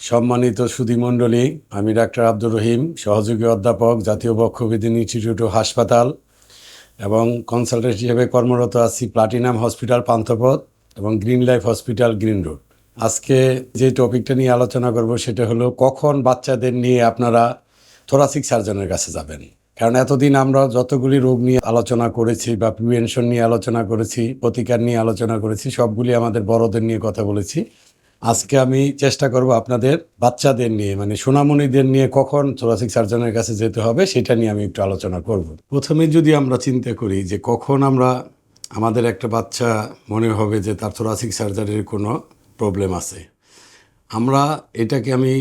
সম্মানিত সুধীমণ্ডলী আমি ডাক্তার আব্দুর রহিম, সহযোগী অধ্যাপক, জাতীয় বক্ষবিদিন ইনস্টিটিউট হাসপাতাল, এবং কনসালটেন্ট হিসেবে কর্মরত আছি প্লাটিনাম হসপিটাল পান্থপথ এবং green life hospital green road. আজকে যে টপিকটা নিয়ে আলোচনা করব সেটা হলো, কখন বাচ্চাদের নিয়ে আপনারা থোরাসিক সার্জনের কাছে যাবেন? কারণ এতদিন আমরা যতগুলি রোগ নিয়ে আলোচনা করেছি বা প্রিভেনশন নিয়ে আলোচনা করেছি, প্রতিকার নিয়ে আলোচনা করেছি, সবগুলি আমাদের বড়দের নিয়ে কথা বলেছি। আজকে আমি চেষ্টা করব আপনাদের বাচ্চাদের নিয়ে মানে সোনামণিদের নিয়ে কখন থোরাসিক সার্জনের কাছে যেতে হবে সেটা নিয়ে আমি একটু আলোচনা করব। প্রথমে যদি আমরা চিন্তা করি যে কখন আমরা আমাদের একটা বাচ্চা মনে হবে যে তার থোরাসিক সার্জারির কোনো প্রবলেম আছে, আমরা এটাকে আমি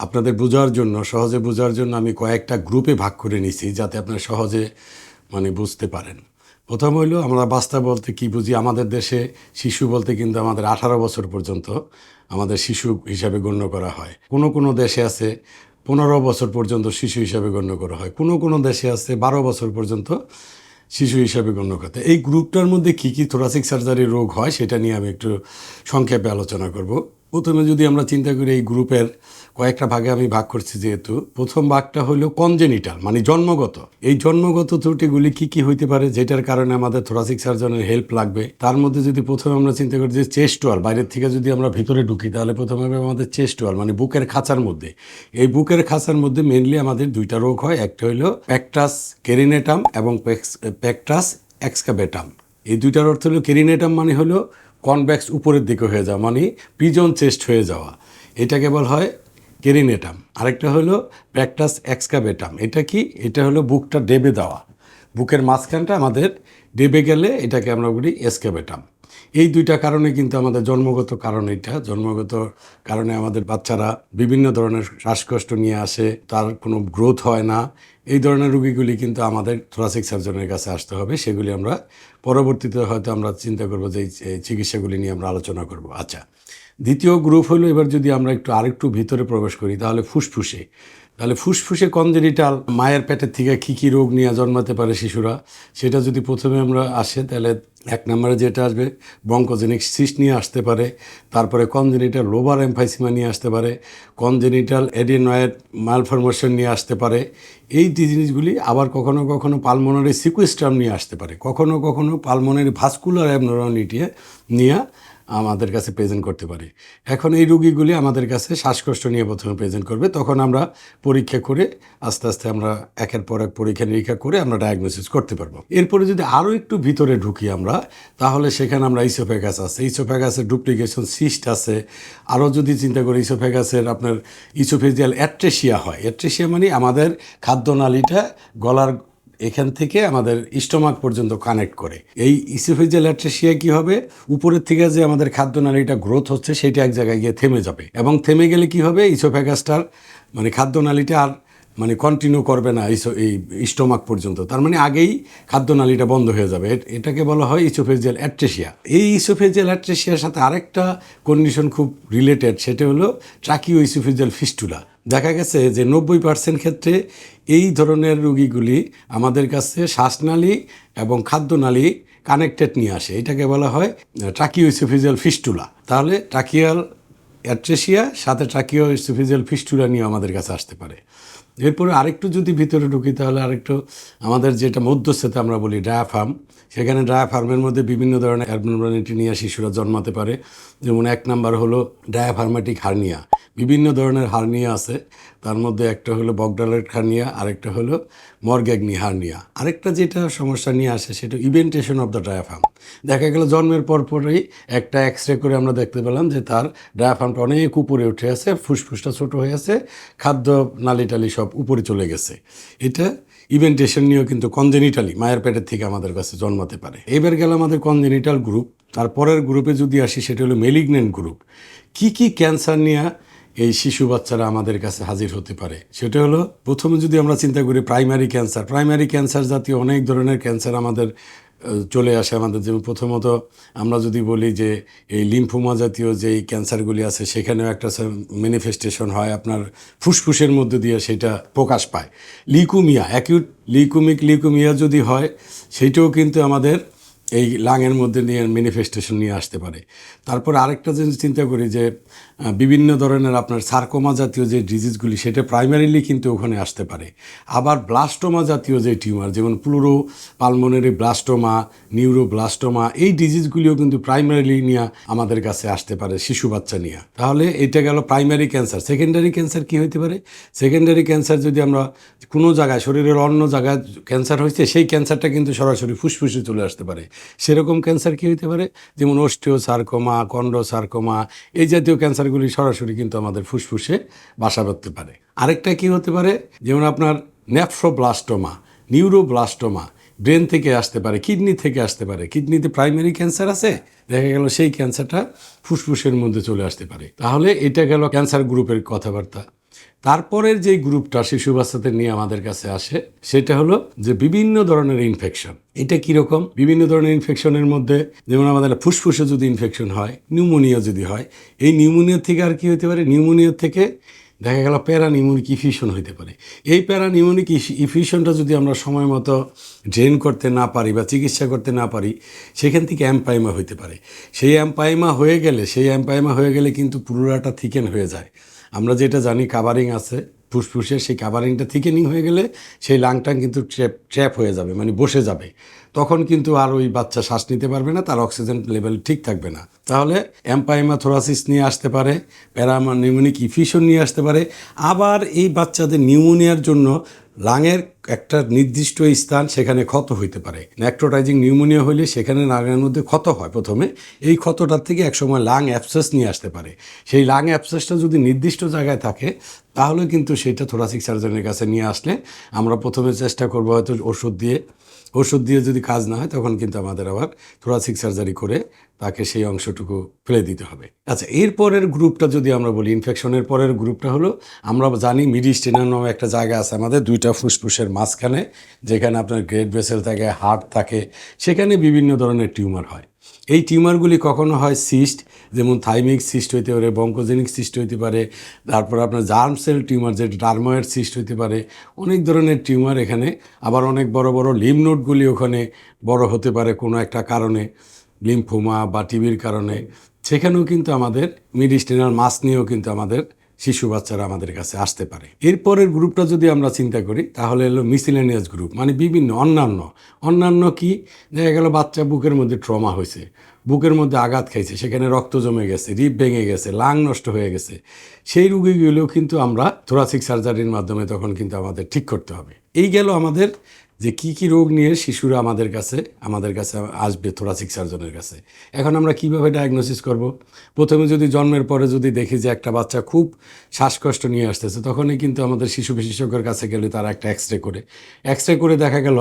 আপনাদের বোঝার জন্য, সহজে বোঝার জন্য আমি কয়েকটা গ্রুপে ভাগ করে নিছি যাতে আপনারা সহজে মানে বুঝতে পারেন। প্রথম হইল আমরা বাস্তব বলতে কি বুঝি? আমাদের দেশে শিশু বলতে কিন্তু আমাদের আঠারো বছর পর্যন্ত আমাদের শিশু হিসাবে গণ্য করা হয়। কোনো কোনো দেশে আছে পনেরো বছর পর্যন্ত শিশু হিসাবে গণ্য করা হয়। কোনো কোনো দেশে আছে বারো বছর পর্যন্ত শিশু হিসাবে গণ্য করতে এই গ্রুপটার মধ্যে কী কী থোরাসিক সার্জারি রোগ হয় সেটা নিয়ে আমি একটু সংক্ষেপে আলোচনা করব। প্রথমে যদি আমরা চিন্তা করি এই গ্রুপের কয়েকটা ভাগে আমি ভাগ করছি যেহেতু, প্রথম ভাগটা হলো কনজেনিটাল মানে জন্মগত। এই জন্মগত ত্রুটিগুলি কি কি হইতে পারে যেটার কারণে আমাদের থোরাসিক সার্জনের হেল্প লাগবে? তার মধ্যে যদি প্রথমে আমরা চিন্তা করি যে চেস্ট ওয়াল বাইরের থেকে যদি আমরা ভিতরে ঢুকি, তাহলে প্রথমে আমাদের চেস্ট ওয়াল মানে বুকের খাঁচার মধ্যে। এই বুকের খাঁচার মধ্যে মেনলি আমাদের দুইটা রোগ হয়, একটা হলো প্যাকটাস কেরিনেটাম এবং প্যাকটাস এক্সকাবেটাম এই দুইটার অর্থ হলো কেরিনেটাম মানে হলো কনভ্যাক্স উপরের দিকে হয়ে যাওয়া মানে পিজন চেস্ট হয়ে যাওয়া। এটাকে বলা হয় কেরিনেটাম। আরেকটা হলো প্যাকটাস এক্সকাবেটাম এটা কি? এটা হলো বুকটা ডেবে দেওয়া। বুকের মাঝখানটা আমাদের ডেবে গেলে এটাকে আমরা বলি এসকাবেটাম এই দুইটা কারণে কিন্তু আমাদের জন্মগত কারণ এটা। জন্মগত কারণে আমাদের বাচ্চারা বিভিন্ন ধরনের শ্বাসকষ্ট নিয়ে আসে, তার কোনো গ্রোথ হয় না। এই ধরনের রুগীগুলি কিন্তু আমাদের থোরাসিক সার্জনের কাছে আসতে হবে। সেগুলি আমরা পরবর্তীতে হয়তো আমরা চিন্তা করব যে এই চিকিৎসাগুলি নিয়ে আমরা আলোচনা করব। আচ্ছা দ্বিতীয় গ্রুপ হলো এবার যদি আমরা একটু আরেকটু ভিতরে প্রবেশ করি, তাহলে ফুসফুসে। তাহলে ফুসফুসে কনজেনিটাল মায়ের পেটের থেকে কী কী রোগ নিয়ে জন্মাতে পারে শিশুরা? সেটা যদি প্রথমে আমরা আসে, তাহলে এক নম্বরে যেটা আসবে বঙ্কজেনিক সিস্ট নিয়ে আসতে পারে, তারপরে কনজেনিটাল লোবার এমফাইসিমা নিয়ে আসতে পারে কনজেনিটাল এডিনয়েড মালফরমেশন নিয়ে আসতে পারে। এই জিনিসগুলি আবার কখনো কখনো পালমোনারি সিকুয়েস্ট্রাম নিয়ে আসতে পারে। কখনো কখনো পালমোনারি ভাস্কুলার অ্যাবনরনিটি নিয়ে আমাদের কাছে প্রেজেন্ট করতে পারে। এখন এই রুগীগুলি আমাদের কাছে শ্বাসকষ্ট নিয়ে প্রথমে প্রেজেন্ট করবে, তখন আমরা পরীক্ষা করে, আস্তে আস্তে আমরা একের পর এক পরীক্ষা নিরীক্ষা করে আমরা ডায়াগনোসিস করতে পারব। এরপরে যদি আরও একটু ভিতরে ঢুকি আমরা, তাহলে সেখানে আমরা ইসোফেগাস আছে। ইসোফেগাসের ডুপ্লিকেশন সিস্ট আছে। আরও যদি চিন্তা করি ইসোফেগাসের আপনার ইসোফেজিয়াল অ্যাট্রেশিয়া হয়। অ্যাট্রেশিয়া মানে আমাদের খাদ্যনালীটা গলার এখান থেকে আমাদের স্টোমাক পর্যন্ত কানেক্ট করে। এই ইসোফেজিয়াল অ্যাট্রেসিয়া কি হবে? উপরের থেকে যে আমাদের খাদ্যনালীটা গ্রোথ হচ্ছে, সেটা এক জায়গায় গিয়ে থেমে যাবে। এবং থেমে গেলে কি হবে? ইসোফেগাসটার মানে খাদ্যনালীটা আর মানে কন্টিনিউ করবে না এই স্টোমাক পর্যন্ত। তার মানে আগেই খাদ্যনালীটা বন্ধ হয়ে যাবে। এটাকে বলা হয় ইসোফেজিয়াল অ্যাট্রেসিয়া এই ইসোফেজিয়াল অ্যাট্রেসিয়ার সাথে আরেকটা কন্ডিশন খুব রিলেটেড সেটা হলো ট্রাকিও ইসোফেজিয়াল ফিস্টুলা দেখা গেছে যে নব্বই পার্সেন্ট ক্ষেত্রে এই ধরনের রুগীগুলি আমাদের কাছে শ্বাসনালী এবং খাদ্যনালী কানেক্টেড নিয়ে আসে। এটাকে বলা হয় ট্রাকিও ইসোফেজিয়াল ফিস্টুলা তাহলে ট্রাকিয়াল অ্যাট্রেশিয়া সাথে ট্রাকিও ইসোফেজিয়াল ফিস্টুলা নিয়ে আমাদের কাছে আসতে পারে। এরপরে আরেকটু যদি ভিতরে ঢুকি, তাহলে আরেকটু আমাদের যেটা মধ্যস্থতে আমরা বলি ডায়াফার্ম সেখানে ডায়াফার্মের মধ্যে বিভিন্ন ধরনের অ্যাবনর্মালিটি নিয়ে শিশুরা জন্মাতে পারে। যেমন এক নাম্বার হলো ডায়াফার্মেটিক হার্নিয়া বিভিন্ন ধরনের হার্নিয়া আছে। তার মধ্যে একটা হলো বগডালেট হার্নিয়া আরেকটা হলো মর্গ্যাগনি হার্নিয়া আরেকটা যেটা সমস্যা নিয়ে আসে, সেটা ইভেন্টেশন অফ দ্য ডায়াফার্ম দেখা গেল জন্মের পরপরই একটা এক্স রে করে আমরা দেখতে পেলাম যে তার ডায়াফার্মটা অনেক উপরে উঠে আছে, ফুসফুসটা ছোট হয়ে আছে, খাদ্য নালি টালি সব উপরে চলে গেছে। এটা ইভেন্টেশন নিয়েও কিন্তু কনজেনিটালি মায়ের পেটের থেকে আমাদের কাছে জন্মাতে পারে। এবার গেল আমাদের কনজেনিটাল গ্রুপ তারপরের গ্রুপে যদি আসি সেটা হলো মেলিগনেন্ট গ্রুপ কি কি ক্যান্সার নিয়ে এই শিশু বাচ্চারা আমাদের কাছে হাজির হতে পারে? সেটা হলো প্রথমে যদি আমরা চিন্তা করি প্রাইমারি ক্যান্সার প্রাইমারি ক্যান্সার জাতীয় অনেক ধরনের ক্যান্সার আমাদের চলে আসে আমাদের যেমন প্রথমত আমরা যদি বলি যে এই লিম্ফোমা জাতীয় যেই ক্যান্সারগুলি আছে, সেখানেও একটা ম্যানিফেস্টেশন হয় আপনার ফুসফুসের মধ্যে দিয়ে সেটা প্রকাশ পায়। লিকুমিয়া অ্যাকিউট লিকুমিক লিকুমিয়া যদি হয়, সেটাও কিন্তু আমাদের এই লাঙের মধ্যে নিয়ে ম্যানিফেস্টেশন নিয়ে আসতে পারে। তারপর আরেকটা জিনিস চিন্তা করি যে বিভিন্ন ধরনের আপনার সার্কোমা জাতীয় যে ডিজিজগুলি সেটা প্রাইমারিলি কিন্তু ওখানে আসতে পারে। আবার ব্লাস্টোমা জাতীয় যে টিউমার যেমন প্লুরো পালমোনারি ব্লাস্টোমা নিউরোব্লাস্টোমা এই ডিজিজগুলিও কিন্তু প্রাইমারিলি নিয়ে আমাদের কাছে আসতে পারে শিশু বাচ্চা নিয়ে। তাহলে এটা গেল প্রাইমারি ক্যান্সার সেকেন্ডারি ক্যান্সার কি হতে পারে? সেকেন্ডারি ক্যান্সার যদি আমরা কোনো জায়গায়, শরীরের অন্য জায়গায় ক্যান্সার হয়েছে সেই ক্যান্সারটা কিন্তু সরাসরি ফুসফুসে চলে আসতে পারে। সেরকম ক্যান্সার কি হতে পারে? যেমন অস্টিও সার্কোমা কন্ডো সার্কোমা এই জাতীয় ক্যান্সারগুলি সরাসরি কিন্তু আমাদের ফুসফুসে বাসা বাঁধতে পারে। আরেকটা কি হতে পারে? যেমন আপনার নেফ্রোব্লাস্টোমা নিউরোব্লাস্টোমা ব্রেন থেকে আসতে পারে কিডনি থেকে আসতে পারে। কিডনিতে প্রাইমারি ক্যান্সার আছে, দেখা গেল সেই ক্যান্সারটা ফুসফুসের মধ্যে চলে আসতে পারে। তাহলে এটা গেল ক্যান্সার গ্রুপের কথাবার্তা। তারপরের যে গ্রুপটা শিশু বাচ্চাদের নিয়ে আমাদের কাছে আসে, সেটা হলো যে বিভিন্ন ধরনের ইনফেকশন এটা কীরকম বিভিন্ন ধরনের ইনফেকশনের মধ্যে, যেমন আমাদের ফুসফুসে যদি ইনফেকশন হয় নিউমোনিয়া যদি হয়, এই নিউমোনিয়া থেকে আর কি হতে পারে? নিউমোনিয়া থেকে দেখা গেল প্যারানিউমোনিক ইফিউশন হইতে পারে। এই প্যারা প্যারানিউমোনিক ইফিউশনটা যদি আমরা সময় মতো ড্রেন করতে না পারি বা চিকিৎসা করতে না পারি, সেখান থেকে অ্যাম্পাইমা হইতে পারে। সেই অ্যাম্পাইমা হয়ে গেলে, সেই অ্যাম্পাইমা হয়ে গেলে কিন্তু পুরোটা থিকেন হয়ে যায়। আমরা যেটা জানি কাভারিং আছে, ফুসফুসে সেই কাভারিংটা থিকেনিং হয়ে গেলে সেই লাংটাং কিন্তু ট্র্যাপ ট্র্যাপ হয়ে যাবে মানে বসে যাবে। তখন কিন্তু আর ওই বাচ্চা শ্বাস নিতে পারবে না, তার অক্সিজেন লেভেল ঠিক থাকবে না। তাহলে অ্যাম্পাইমা থোরাসিস নিয়ে আসতে পারে প্যারামা নিউমোনিক ইফিউশন নিয়ে আসতে পারে। আবার এই বাচ্চাদের নিউমোনিয়ার জন্য লাঙের একটা নির্দিষ্ট স্থান সেখানে ক্ষত হইতে পারে। ন্যাক্রোটাইজিং নিউমোনিয়া হলে সেখানে লাঙের মধ্যে ক্ষত হয় প্রথমে। এই ক্ষতটার থেকে একসময় লাং অ্যাপসেস নিয়ে আসতে পারে। সেই লাং অ্যাপসেসটা যদি নির্দিষ্ট জায়গায় থাকে, তাহলে কিন্তু সেটা থোরাসিক সার্জনের কাছে নিয়ে আসলে আমরা প্রথমে চেষ্টা করব হয়তো ওষুধ দিয়ে ওষুধ দিয়ে যদি কাজ না হয়, তখন কিন্তু আমাদের আবার থোরাসিক সার্জারি করে তাকে সেই অংশটুকু ফেলে দিতে হবে। আচ্ছা এরপরের গ্রুপটা যদি আমরা বলি ইনফেকশনের পরের গ্রুপটা হলো, আমরা জানি মিডিস্টেনার নামে একটা জায়গা আছে আমাদের, দুইটা ফুসফুসের মাঝখানে, যেখানে আপনার গ্রেড ভেসেল থাকে হার্ট থাকে, সেখানে বিভিন্ন ধরনের টিউমার হয়। এই টিউমারগুলি কখনো হয় সিস্ট, যেমন থাইমিক সিস্ট হইতে পারে, বঙ্কোজেনিক সিস্ট হইতে পারে, তারপর আপনার জার্ম সেল টিউমার যেটা ডার্ময়েড সিস্ট হইতে পারে, অনেক ধরনের টিউমার এখানে। আবার অনেক বড় বড় লিম নোটগুলি ওখানে বড় হতে পারে কোনো একটা কারণে, লিম্ফোমা বা টিবির কারণে। সেখানেও কিন্তু আমাদের মিডিস্টেনার মাস নিয়েও কিন্তু আমাদের শিশু বাচ্চারা আমাদের কাছে আসতে পারে। এরপরের গ্রুপটা যদি আমরা চিন্তা করি, তাহলে এলো মিসিলেনিয়াস গ্রুপ মানে বিভিন্ন, অন্যান্য। অন্যান্য কি? দেখা গেল বাচ্চা বুকের মধ্যে ট্রমা হয়েছে। বুকের মধ্যে আঘাত খাইছে, সেখানে রক্ত জমে গেছে রিপ ভেঙে গেছে লাং নষ্ট হয়ে গেছে। সেই রুগীগুলোও কিন্তু আমরা থোরাসিক সার্জারির মাধ্যমে তখন কিন্তু আমাদের ঠিক করতে হবে। এই গেল আমাদের যে কি কি রোগ নিয়ে শিশুরা আমাদের কাছে আমাদের কাছে আসবে থোরাসিক সার্জনের কাছে। এখন আমরা কীভাবে ডায়াগনোসিস করব? প্রথমে যদি জন্মের পরে যদি দেখি যে একটা বাচ্চা খুব শ্বাসকষ্ট নিয়ে আসতেছে, তখনই কিন্তু আমাদের শিশু বিশেষজ্ঞের কাছে গেলে তারা একটা এক্স রে করে। এক্স রে করে দেখা গেল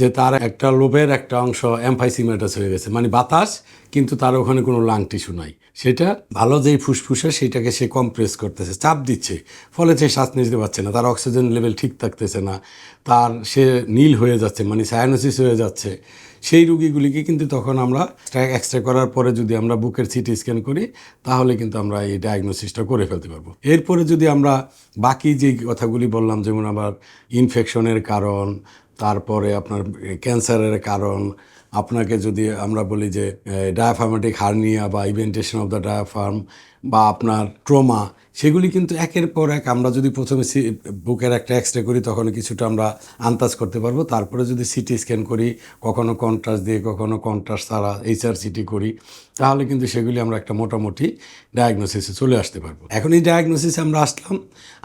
যে তার একটা লোভের একটা অংশ অ্যাম্ফাইসিমেটাস হয়ে গেছে মানে বাতাস, কিন্তু তার ওখানে কোনো লাং টিস্যু নাই। সেটা ভালো যেই ফুসফুসে সেইটাকে সে কম্প্রেস করতেছে, চাপ দিচ্ছে। ফলে সে শ্বাস নিতে পারছে না, তার অক্সিজেন লেভেল ঠিক থাকতেছে না, তার সে নীল হয়ে যাচ্ছে মানে সায়ানোসিস হয়ে যাচ্ছে। সেই রুগীগুলিকে কিন্তু তখন আমরা এক্স রে করার পরে যদি আমরা বুকের সিটি স্ক্যান করি, তাহলে কিন্তু আমরা এই ডায়াগনোসিসটা করে ফেলতে পারব। এরপরে যদি আমরা বাকি যে কথাগুলি বললাম, যেমন আবার ইনফেকশনের কারণ, তারপরে আপনার ক্যান্সারের কারণ আপনাকে যদি আমরা বলি যে ডায়াফার্মেটিক হার্নিয়া বা ইভেন্টেশন অফ দ্য ডায়াফার্ম বা আপনার ট্রমা সেগুলি কিন্তু একের পর এক আমরা যদি প্রথমে বুকের একটা এক্স রে করি, তখন কিছুটা আমরা আন্দাজ করতে পারব। তারপরে যদি সিটি স্ক্যান করি, কখনো কন্ট্রাস্ট দিয়ে, কখনো কন্ট্রাস্ট ছাড়া এইচআর সিটি করি, তাহলে কিন্তু সেগুলি আমরা একটা মোটামুটি ডায়াগনোসিসে চলে আসতে পারব। এখন এই ডায়াগনোসিসে আমরা আসলাম।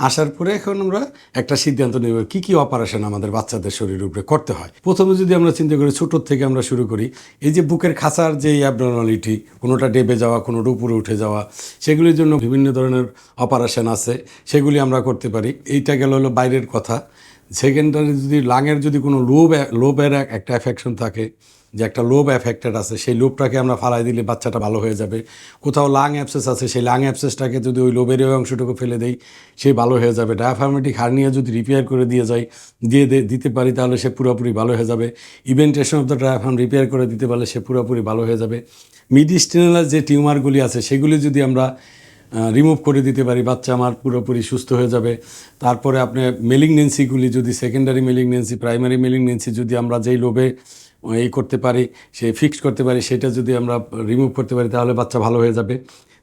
আসার পরে এখন আমরা একটা সিদ্ধান্ত নেব, কী কী অপারেশন আমাদের বাচ্চাদের শরীরের উপরে করতে হয়। প্রথমে যদি আমরা চিন্তা করি, ছোটোর থেকে আমরা শুরু করি, এই যে বুকের খাঁচার যে অ্যাবনর্মালিটি কোনোটা ডেবে যাওয়া কোনোটা উপরে উঠে যাওয়া, সেগুলির জন্য বিভিন্ন ধরনের অপারেশন আছে, সেগুলি আমরা করতে পারি। এইটা গেল হলো বাইরের কথা। সেকেন্ডারি যদি লাঙের যদি কোনো লোব লোবের একটা অ্যাফেকশন থাকে, যে একটা লোভ অ্যাফেক্টেড আছে, সেই লোভটাকে আমরা ফালাই দিলে বাচ্চাটা ভালো হয়ে যাবে। কোথাও লাং অ্যাপসেস আছে, সেই লাং অ্যাপসেসটাকে যদি ওই লোবের ওই অংশটুকু ফেলে দেই, সে ভালো হয়ে যাবে। ডায়াফার্মেটিক হার্নিয়া যদি রিপেয়ার করে দিয়ে যাই দিয়ে দিতে পারি, তাহলে সে পুরোপুরি ভালো হয়ে যাবে। Eventration of the diaphragm repair করে দিতে পারলে সে পুরোপুরি ভালো হয়ে যাবে। মিডিস্টেনাল যে টিউমারগুলি আছে, সেগুলি যদি আমরা রিমুভ করে দিতে পারি, বাচ্চা আমার পুরোপুরি সুস্থ হয়ে যাবে। তারপরে আপনি মেলিগনেন্সিগুলি যদি সেকেন্ডারি মেলিগনেন্সি প্রাইমারি মেলিগনেন্সি যদি আমরা যেই লোভে এই করতে পারি, সে ফিক্স করতে পারি, সেটা যদি আমরা রিমুভ করতে পারি, তাহলে বাচ্চা ভালো হয়ে যাবে।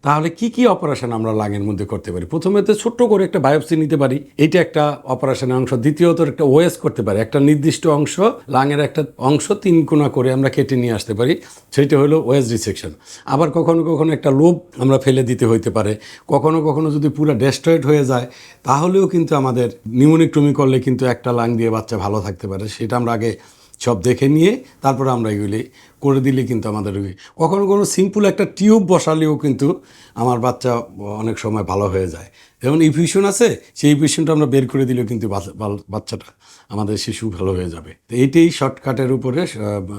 তাহলে কি কি অপারেশন আমরা লাঙের মধ্যে করতে পারি? প্রথমে তো ছোট্ট করে একটা বায়োপসি নিতে পারি। এটা একটা অপারেশনের অংশ। দ্বিতীয়ত একটা ওয়েস করতে পারি। একটা নির্দিষ্ট অংশ লাঙের একটা অংশ তিন কোনা করে আমরা কেটে নিয়ে আসতে পারি। সেটা হলো ওয়েস রিসেকশন আবার কখনো কখনো একটা লোভ আমরা ফেলে দিতে হইতে পারে। কখনো কখনো যদি পুরো ডেস্ট্রয়েড হয়ে যায়, তাহলেও কিন্তু আমাদের নিউমোনিকটমি করলে কিন্তু একটা লাং দিয়ে বাচ্চা ভালো থাকতে পারে। সেটা আমরা আগে সব দেখে নিয়ে তারপরে আমরা এগুলি করে দিলে কিন্তু আমাদের ওই- কখনো কোনো সিম্পল একটা টিউব বসালেও কিন্তু আমার বাচ্চা অনেক সময় ভালো হয়ে যায়। যেমন ইফিউশন আছে, সেই ইফিউশনটা আমরা বের করে দিলেও কিন্তু বাচ্চা- বাচ্চাটা আমাদের শিশু ভালো হয়ে যাবে। তো এটাই শর্টকাটের উপরে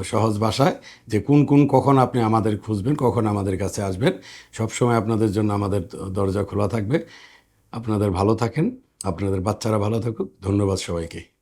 সহজ ভাষায় যে কোন কোন কখন আপনি আমাদের খুঁজবেন, কখন আমাদের কাছে আসবেন। সব সময় আপনাদের জন্য আমাদের দরজা খোলা থাকবে। আপনাদের ভালো থাকেন, আপনাদের বাচ্চারা ভালো থাকুক। ধন্যবাদ সবাইকে।